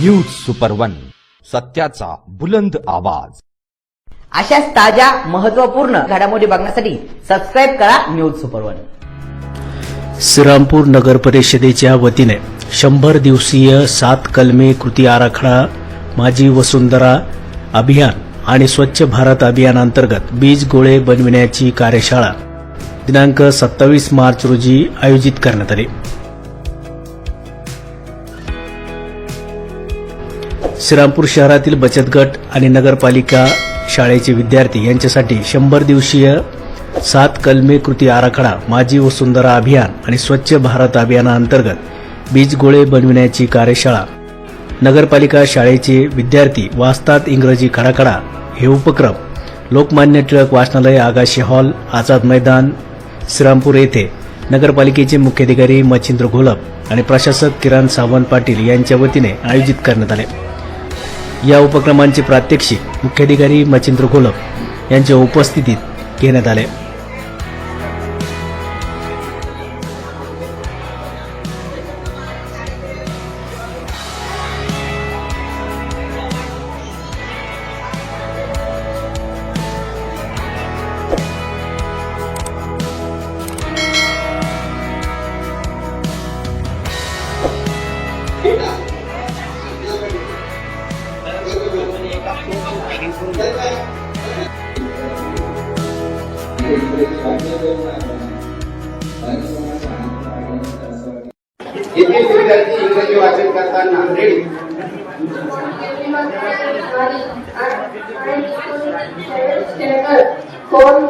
News super one सत्याचा बुलंद आवाज. अशाच ताज्या महत्त्वपूर्ण घडामोडी बघण्यासाठी सबस्क्राईब करा न्यूज सुपर वन. श्रीरामपूर नगर परिषदेच्या वतीने शंभर दिवसीय सात कलमे कृती आराखडा माझी वसुंधरा अभियान आणि स्वच्छ भारत अभियानांतर्गत बीज गोळे बनविण्याची कार्यशाळा दिनांक सत्तावीस मार्च रोजी आयोजित करण्यात आली. श्रीरामपूर शहरातील बचत गट आणि नगरपालिका शाळेचे विद्यार्थी यांच्यासाठी शंभर दिवसीय सात कलमे कृती आराखडा माझी वसुंधरा अभियान आणि स्वच्छ भारत अभियानाअंतर्गत बीज गोळे बनविण्याची कार्यशाळा नगरपालिका शाळेचे विद्यार्थी वाचतात इंग्रजी खडाखडा हे उपक्रम लोकमान्य टिळक वाचनालय आगाशी हॉल आझाद मैदान श्रीरामपूर येथे नगरपालिकेचे मुख्याधिकारी मच्छिंद्र घोलप आणि प्रशासक किरण सावंत पाटील यांच्या वतीने आयोजित करण्यात आले. या उपक्रमांचे प्रात्यक्षिक मुख्याधिकारी मच्छिंद्र घोलप यांच्या उपस्थितीत घेण्यात आले. येथील विद्यार्थी इंग्रजी वाचन करताना ready phone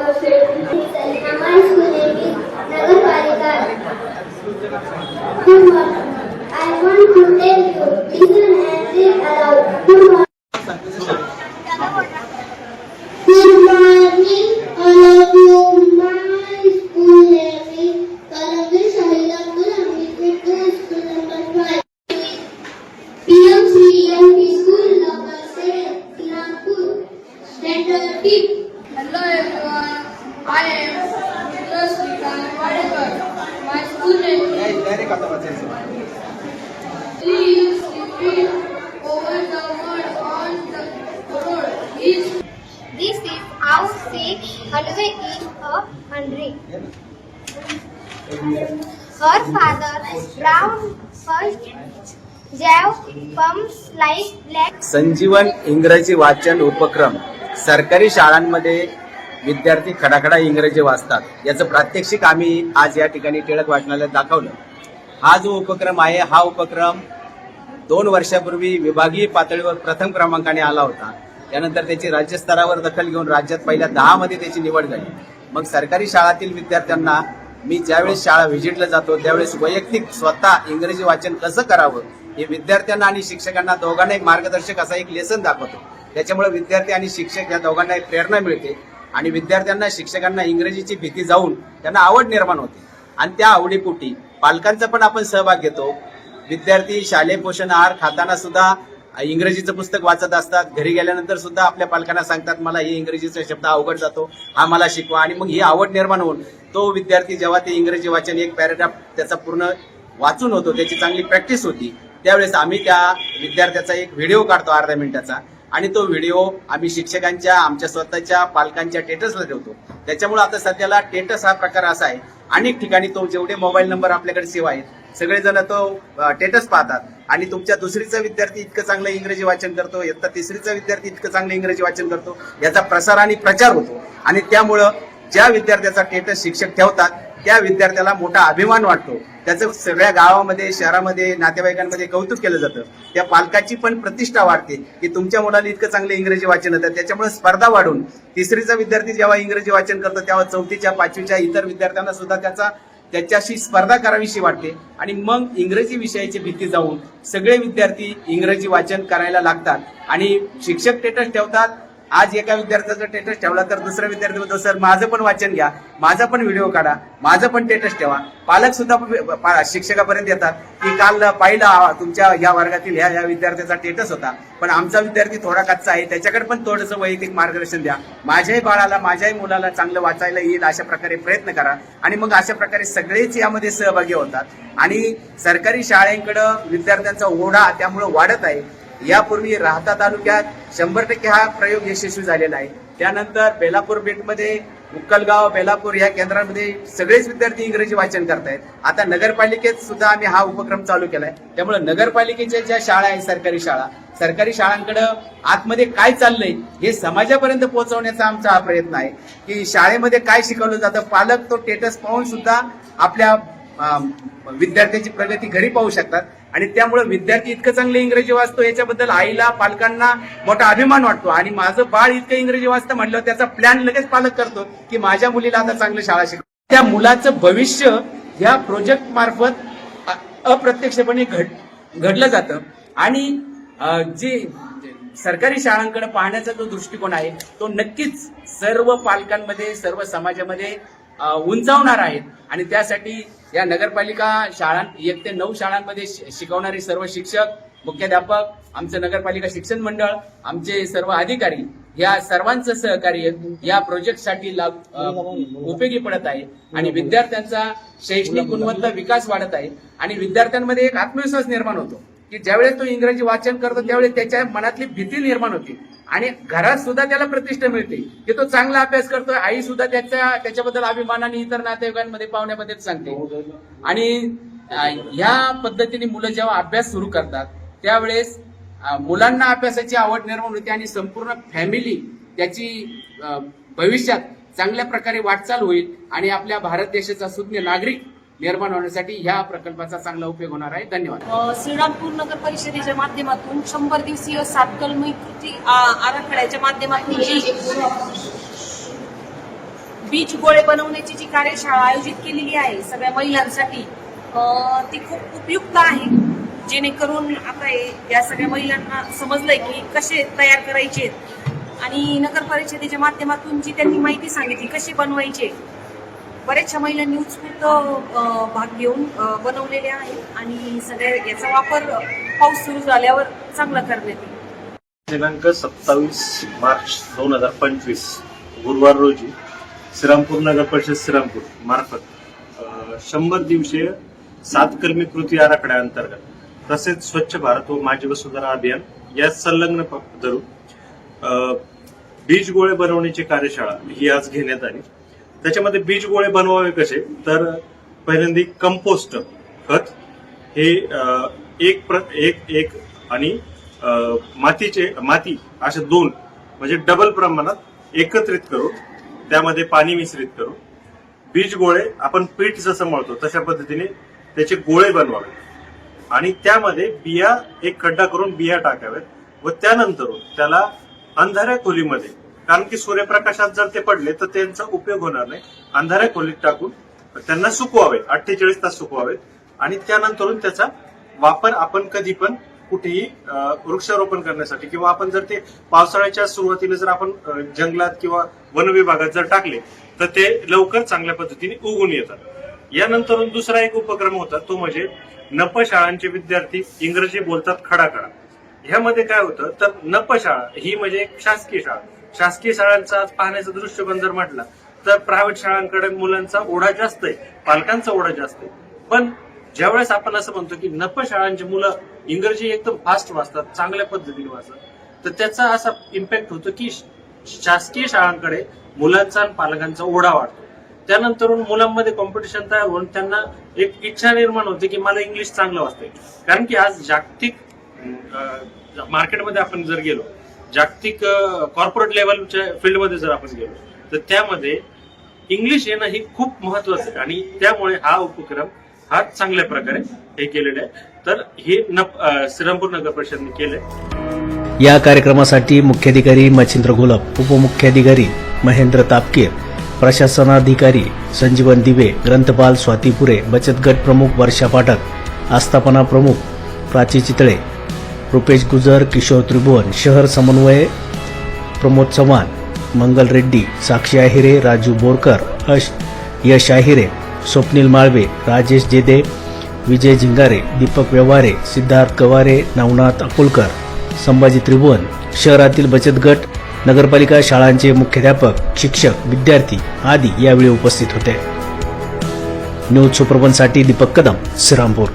sick is a hungry. Her father brown first Jav pumps like black. संजीवन इंग्रजी वाचन उपक्रम. सरकारी शाळांमध्ये विद्यार्थी खडाखडा इंग्रजी वाचतात. याचं प्रात्यक्षिक आम्ही आज या ठिकाणी टिळक वाचनालयात दाखवलं. हा जो उपक्रम आहे हा उपक्रम दोन वर्षापूर्वी विभागीय पातळीवर प्रथम क्रमांकाने आला होता. त्यानंतर त्याची राज्यस्तरावर दखल घेऊन राज्यात पहिल्या दहा मध्ये त्याची निवड झाली. मग सरकारी शाळातील विद्यार्थ्यांना मी ज्यावेळेस शाळा व्हिजिटला जातो त्यावेळेस वैयक्तिक स्वतः इंग्रजी वाचन कसं करावं हे विद्यार्थ्यांना आणि शिक्षकांना दोघांना एक मार्गदर्शक असा एक लेसन दाखवतो. त्याच्यामुळे विद्यार्थी आणि शिक्षक या दोघांना एक प्रेरणा मिळते आणि विद्यार्थ्यांना शिक्षकांना इंग्रजीची भीती जाऊन त्यांना आवड निर्माण होते. आणि त्या आवडीपोटी पालकांचा पण आपण सहभाग घेतो. विद्यार्थी शालेय पोषण आहार खाताना सुद्धा इंग्रजीचं पुस्तक वाचत असतात. घरी गेल्यानंतर सुद्धा आपल्या पालकांना सांगतात मला हे इंग्रजीचा शब्द अवघड जातो. हा मला शिकवा. आणि मग ही आवड निर्माण होऊन तो विद्यार्थी जेव्हा ते इंग्रजी वाचन एक पॅराग्राफ त्याचा पूर्ण वाचून होतो त्याची चांगली प्रॅक्टिस होती त्यावेळेस आम्ही त्या विद्यार्थ्याचा एक व्हिडिओ काढतो अर्ध्या मिनिटाचा. आणि तो व्हिडिओ आम्ही शिक्षकांच्या आमच्या स्वतःच्या पालकांच्या टेटसला ठेवतो. त्याच्यामुळे आता सध्याला टेटस हा प्रकार असा आहे. अनेक ठिकाणी तो जेवढे मोबाईल नंबर आपल्याकडे सेवा आहेत सगळेजण तो टेटस पाहतात. आणि तुमच्या दुसरीचा विद्यार्थी इतकं चांगलं इंग्रजी वाचन करतो इयत्ता तिसरीचा विद्यार्थी इतकं चांगलं इंग्रजी वाचन करतो याचा प्रसार आणि प्रचार होतो. आणि त्यामुळं ज्या विद्यार्थ्याचा टेटस शिक्षक ठेवतात त्या विद्यार्थ्याला मोठा अभिमान वाटतो. त्याचं सगळ्या गावामध्ये शहरामध्ये नातेवाईकांमध्ये कौतुक केलं जातं. त्या पालकाची पण प्रतिष्ठा वाढते की तुमच्या मुलाला इतकं चांगलं इंग्रजी वाचन होतं. त्याच्यामुळे स्पर्धा वाढून तिसरीचा विद्यार्थी जेव्हा इंग्रजी वाचन करतो तेव्हा चौथीच्या पाचवीच्या इतर विद्यार्थ्यांना सुद्धा त्याचा त्याच्याशी स्पर्धा करावीशी वाटते. आणि मग इंग्रजी विषयाची भीती जाऊन सगळे विद्यार्थी इंग्रजी वाचन करायला लागतात. आणि शिक्षक टेटस ठेवतात आज एका विद्यार्थ्याचा टेटस ठेवला तर दुसरा विद्यार्थी म्हणतो सर माझं पण वाचन घ्या माझा पण व्हिडिओ काढा माझं पण टेटस ठेवा. पालक सुद्धा शिक्षकापर्यंत येतात की काल पाहिलं तुमच्या या वर्गातील ह्या या विद्यार्थ्याचा टेटस होता पण आमचा विद्यार्थी थोडा कच्चा आहे त्याच्याकडे पण थोडंसं वैयक्तिक मार्गदर्शन द्या. माझ्याही बाळाला माझ्याही मुलाला चांगलं वाचायला येईल अशा प्रकारे प्रयत्न करा. आणि मग अशा प्रकारे सगळेच यामध्ये सहभागी होतात. आणि सरकारी शाळेकडं विद्यार्थ्यांचा ओढा त्यामुळं वाढत आहे. यापूर्वी राहता तालुक्यात शंभर टक्के हा प्रयोग यशस्वी झालेला आहे. त्यानंतर बेलापूर बेटमध्ये उक्कलगाव बेलापूर या केंद्रांमध्ये सगळेच विद्यार्थी इंग्रजी वाचन करतायत. आता नगरपालिकेत सुद्धा आम्ही हा उपक्रम चालू केलाय. त्यामुळे नगरपालिकेच्या ज्या शाळा आहेत सरकारी शाळा सरकारी शाळांकडं आतमध्ये काय चाललंय हे समाजापर्यंत पोहोचवण्याचा आमचा हा प्रयत्न आहे. की शाळेमध्ये काय शिकवलं जातं पालक तो टेटस पाहून सुद्धा आपल्या विद्यार्थ्यांची प्रगती घरी पाहू शकतात. आणि त्यामुळे विद्यार्थी इतकं चांगलं इंग्रजी वाचतो याच्याबद्दल आईला पालकांना मोठा अभिमान वाटतो. आणि माझं बाळ इतकं इंग्रजी वाचतं म्हटलं त्याचा प्लॅन लगेच पालक करतो की माझ्या मुलीला आता चांगलं शाळा शिक त्या मुलाचं भविष्य ह्या प्रोजेक्ट मार्फत अप्रत्यक्षपणे घड घडलं जातं. आणि जे सरकारी शाळांकडे पाहण्याचा जो दृष्टिकोन आहे तो नक्कीच सर्व पालकांमध्ये सर्व समाजामध्ये उंचावणार आहेत. आणि त्यासाठी या नगरपालिका शाळां एक ते नऊ शाळांमध्ये शिकवणारे सर्व शिक्षक मुख्याध्यापक आमचं नगरपालिका शिक्षण मंडळ आमचे सर्व अधिकारी या सर्वांचं सहकार्य या प्रोजेक्टसाठी लाभ उपयोगी पडत आहे. आणि विद्यार्थ्यांचा शैक्षणिक गुणवत्ता विकास वाढत आहे. आणि विद्यार्थ्यांमध्ये एक आत्मविश्वास निर्माण होतो. की ज्यावेळेस तो इंग्रजी वाचन करतो त्यावेळेस त्याच्या मनातली भीती निर्माण होते. आणि घरात सुद्धा त्याला प्रतिष्ठा मिळते की तो चांगला अभ्यास करतोय आई सुद्धा त्याच्या त्याच्याबद्दल अभिमानाने इतर नातेवाईकांमध्ये पाहुण्यामध्ये सांगते. आणि ह्या पद्धतीने मुलं जेव्हा अभ्यास सुरू करतात त्यावेळेस मुलांना अभ्यासाची आवड निर्माण होते आणि संपूर्ण फॅमिली त्याची भविष्यात चांगल्या प्रकारे वाटचाल होईल आणि आपल्या भारत देशाचा सुज्ञ नागरिक निर्माण होण्यासाठी ह्या प्रकल्पाचा चांगला उपयोग होणार आहे. धन्यवाद. श्रीरामपूर नगर परिषदेच्या माध्यमातून शंभर दिवसीय सात कलमी कृती आराखड्याच्या माध्यमातून जी बीज गोळे बनवण्याची जी कार्यशाळा आयोजित केलेली आहे सगळ्या महिलांसाठी ती खूप उपयुक्त आहे. जेणेकरून आता हे- या सगळ्या महिलांना समजलंय की कसे तयार करायचे आणि नगर परिषदेच्या माध्यमातून जी त्यांनी माहिती सांगितली कशी बनवायची बऱ्याचशा महिला उत्स्फूर्त भाग घेऊन बनवलेल्या बनवलेले आहेत आणि सगळ्या याचा वापर पाऊस सुरू झाल्यावर चांगला करण्यात येईल. दिनांक सत्तावीस मार्च दोन हजार पंचवीस गुरुवार रोजी श्रीरामपूर नगर परिषद श्रीरामपूर मार्फत शंभर दिवसीय सात कृती आराखड्याअंतर्गत तसेच स्वच्छ भारत व माझी वसुधारा अभियान या संलग्न धरून बीज गोळे बनवण्याची कार्यशाळा ही आज घेण्यात आली. त्याच्यामध्ये बीज गोळे बनवावे कसे? तर पहिल्यांदा कंपोस्ट खत. हे एक प्र एक एक आणि मातीचे माती असे दोन म्हणजे डबल प्रमाणात एकत्रित करू त्यामध्ये पाणी मिश्रित करू बीज गोळे आपण पीठ जसं मळतो तशा पद्धतीने त्याचे गोळे बनवावे. आणि त्यामध्ये बिया एक खड्डा करून बिया टाकाव्यात व त्यानंतर त्याला अंधाऱ्या खोलीमध्ये कारण की सूर्यप्रकाशात जर ते पडले तर त्यांचा उपयोग होणार नाही. अंधाऱ्या खोलीत टाकून त्यांना सुकवावे अठ्ठेचाळीस तास सुकवावेत. आणि त्यानंतरून त्याचा वापर आपण कधी पण कुठेही वृक्षारोपण करण्यासाठी किंवा आपण जर ते पावसाळ्याच्या सुरुवातीला जर आपण जंगलात किंवा वन विभागात जर टाकले तर ते लवकर चांगल्या पद्धतीने उगून येतात. यानंतर दुसरा एक उपक्रम होता तो म्हणजे नप शाळांचे विद्यार्थी इंग्रजी बोलतात खडाखडा ह्यामध्ये काय होतं तर नप शाळा ही म्हणजे एक शासकीय शाळा. शासकीय शाळांचा आज पाहण्याचा दृष्टिकोन जर म्हटला तर प्रायव्हेट शाळांकडे मुलांचा ओढा जास्त आहे पालकांचा ओढा जास्त आहे. पण ज्यावेळेस आपण असं म्हणतो की नप शाळांची मुलं इंग्रजी एकदम फास्ट वाचतात चांगल्या पद्धतीने वाचतात तर त्याचा असा इम्पॅक्ट होतो की शासकीय शाळांकडे मुलांचा आणि पालकांचा ओढा वाढतो. त्यानंतर मुलांमध्ये कॉम्पिटिशन तयार होऊन त्यांना एक इच्छा निर्माण होते की मला इंग्लिश चांगलं वाचतंय कारण की आज जागतिक मार्केटमध्ये आपण जर गेलो जागतिक कॉर्पोरेट लेवलच्या फील्डमध्ये जर आपण गेलो तर त्यामध्ये इंग्लिश येणं ही खूप महत्वाचं आहे. आणि त्यामुळे हा उपक्रम हा चांगल्या प्रकारे हे केलेला आहे. तर हे नप श्रीरामपूर नगर परिषदने केलंय. या कार्यक्रमासाठी मुख्याधिकारी मच्छिंद्र घोलप उपमुख्याधिकारी महेंद्र तापकीर प्रशासनाधिकारी संजीवन दिवे ग्रंथपाल स्वातीपुरे बचत गट प्रमुख वर्षा पाठक आस्थापना प्रमुख प्राची चितळे रुपेश गुजर किशोर त्रिभुवन शहर समन्वय प्रमोद चव्हाण मंगल रेड्डी साक्षी आहिरे राजू बोरकर अश यश आहिरे स्वप्नील माळवे राजेश जेदे विजय झिंगारे दीपक व्यवहारे सिद्धार्थ गवारे नवनाथ अकोलकर संभाजी त्रिभुवन शहरातील बचत गट नगरपालिका शाळांचे मुख्याध्यापक शिक्षक विद्यार्थी आदी यावेळी उपस्थित होते. न्यूज सुप्रबनसाठी दीपक कदम श्रीरामपूर.